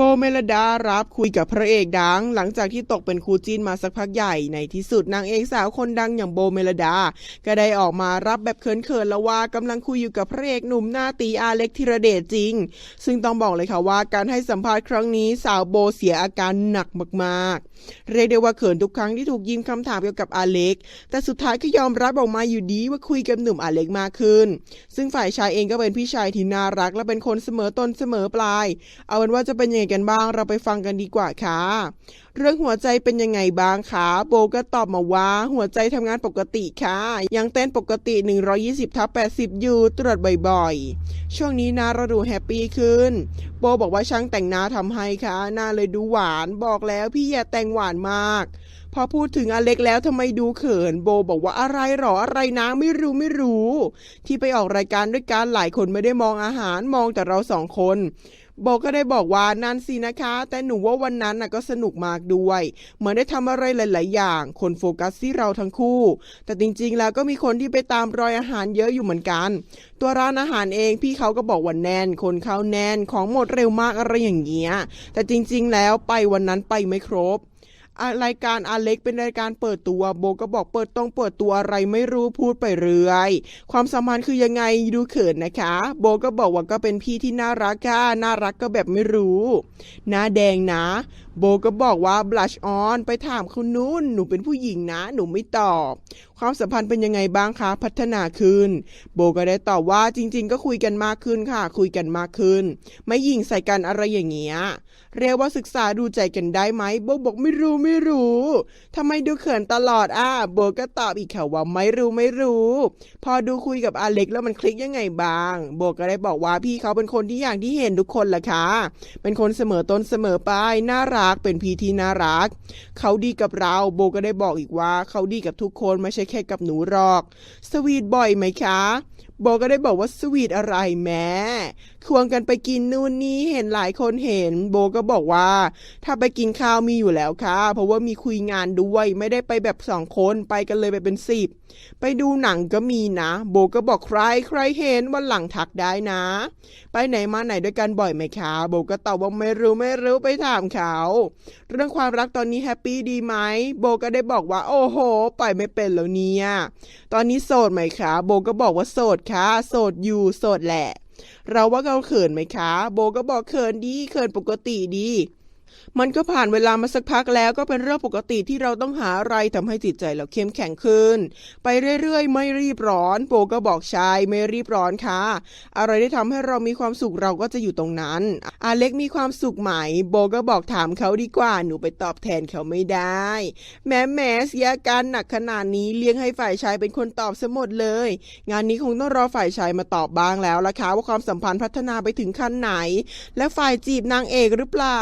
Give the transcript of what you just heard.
โปเมลดารับคุยกับพระเอกดัง หลังจากที่ตกเป็นคู่จิ้นมาสักพักใหญ่ในที่สุดนางเอกสาวคนดังอย่างโบเมลดา ก็ได้ออกมารับแบบเขินๆแล้วว่ากำลังคุยอยู่กับพระเอกหนุ่มหน้าตีอาเล็กธีรเดชจริง ซึ่งต้องบอกเลยค่ะว่าการให้สัมภาษณ์ครั้งนี้สาวโบเสียอาการหนักมากๆ เรียกได้ว่าเขินทุกครั้งที่ถูกยิมคำถามเกี่ยวกับอาเล็ก แต่สุดท้ายก็ยอมรับออกมาอยู่ดีว่าคุยกับหนุ่มอาเล็กมากขึ้น ซึ่งฝ่ายชายเองก็เป็นพี่ชายที่น่ารักและเป็นคนเสมอต้นเสมอปลาย เอาเป็นว่าจะเป็นยังไงกันบ้างเราไปฟังกันดีกว่าค่ะ เรื่องหัวใจเป็นยังไงบ้างคะโบก็ตอบมาว่าหัวใจทำงานปกติค่ะ ยังเต้นปกติ 120ทับ80 อยู่ตรวจบ่อยๆ ช่วงนี้นะเราดูแฮปปี้ขึ้น โบบอกว่าช่างแต่งหน้าทำให้ค่ะ หน้าเลยดูหวานบอกแล้วพี่อย่าแต่งหวานมาก พอพูดถึงอเล็กแล้วทำไมดูเขิน โบบอกว่าอะไรหรออะไรนะไม่รู้ไม่รู้ ที่ไปออกรายการด้วยกันหลายคนไม่ได้มองอาหารมองแต่เราสองคน โบก็ได้บอกว่านั่นสินะคะ แต่หนูว่าวันนั้นน่ะก็สนุกมากด้วย เหมือนได้ทำอะไรหลาย ๆ อย่าง คนโฟกัสที่เราทั้งคู่ แต่จริง ๆ แล้วก็มีคนที่ไปตามรอยอาหารเยอะอยู่เหมือนกัน ตัวร้านอาหารเองพี่เขาก็บอกว่าแน่น คนเข้าแน่นของหมดเร็วมากอะไรอย่างเงี้ยแต่จริง ๆ แล้วไปวันนั้นไปไม่ครบ รายการอาเล็กเป็นรายการเปิดตัวโบก็บอกเปิดต้องเปิดตัวอะไรไม่รู้พูดไปเรื่อยความสัมพันธ์คือยังไงดูเขินนะคะ โบก็บอกว่าก็เป็นพี่ที่น่ารักค่ะน่ารักก็แบบไม่รู้หน้าแดงนะ โบก็บอกว่า blush on ไปถามคุณนุ่น หนูเป็นผู้หญิงนะ หนูไม่ตอบ ความสัมพันธ์เป็นยังไงบ้างคะ พัฒนาขึ้น โบก็ได้ตอบว่าจริง ๆ ก็คุยกันมากขึ้นค่ะ คุยกันมากขึ้น ไม่ยิงใส่กันอะไรอย่างเงี้ย เรียกว่าศึกษาดูใจกันได้ไหม โบบอกไม่รู้ไม่รู้ทำไมดูเขินตลอดอะโบก็ตอบอีกค่ะว่าไม่รู้ไม่รู้ พอดูคุยกับอาเล็กแล้วมันคลิกยังไงบ้าง โบก็ได้บอกว่าพี่เขาเป็นคนที่อย่างที่เห็นทุกคนแหละค่ะ เป็นคนเสมอต้นเสมอปลายน่ารักเป็นพี่ที่น่ารัก เขาดีกับเรา โบก็ได้บอกอีกว่า เขาดีกับทุกคนไม่ใช่แค่กับหนูหรอก สวีทบ่อยไหมคะ โบก็ได้บอกว่าสวีทอะไรแม่ควงกันไปกินนู่นนี่เห็นหลายคนเห็น โบก็บอกว่า ถ้าไปกินข้าวมีอยู่แล้วค่ะ เพราะว่ามีคุยงานด้วยไม่ได้ไปแบบสองคนไปกันเลยไปเป็นสิบไปดูหนังก็มีนะ โบก็บอกใครใครเห็นวันหลังทักได้นะ ไปไหนมาไหนด้วยกันบ่อยไหมคะ โบก็ตอบว่าไม่รู้ไม่รู้ไปถามเขา เรื่องความรักตอนนี้แฮปปี้ดีไหมโบก็ได้บอกว่า โอ้โหปล่อยไม่เป็นแล้วเนี่ยตอนนี้โสดไหมคะ โบก็บอกว่าโสดคะ โสดอยู่โสดแหละ เราว่าเราเขินไหมคะ โบก็บอกเขินดีเขินปกติดี มันก็ผ่านเวลามาสักพักแล้วก็เป็นเรื่องปกติที่เราต้องหาอะไรทำให้จิตใจเราเข้มแข็งขึ้น ไปเรื่อยๆ ไม่รีบร้อนโบก็บอกชายไม่รีบร้อนค่ะ อะไรที่ทำให้เรามีความสุขเราก็จะอยู่ตรงนั้น อาเล็กมีความสุขไหม โบก็บอกถามเขาดีกว่า หนูไปตอบแทนเขาไม่ได้ แม้แม้เสียการหนักขนาดนี้เลี้ยงให้ฝ่ายชายเป็นคนตอบซะหมดเลย งานนี้คงต้องรอฝ่ายชายมาตอบบ้างแล้วล่ะค่ะว่าความสัมพันธ์พัฒนาไปถึงขั้นไหน และฝ่ายจีบนางเอกหรือเปล่า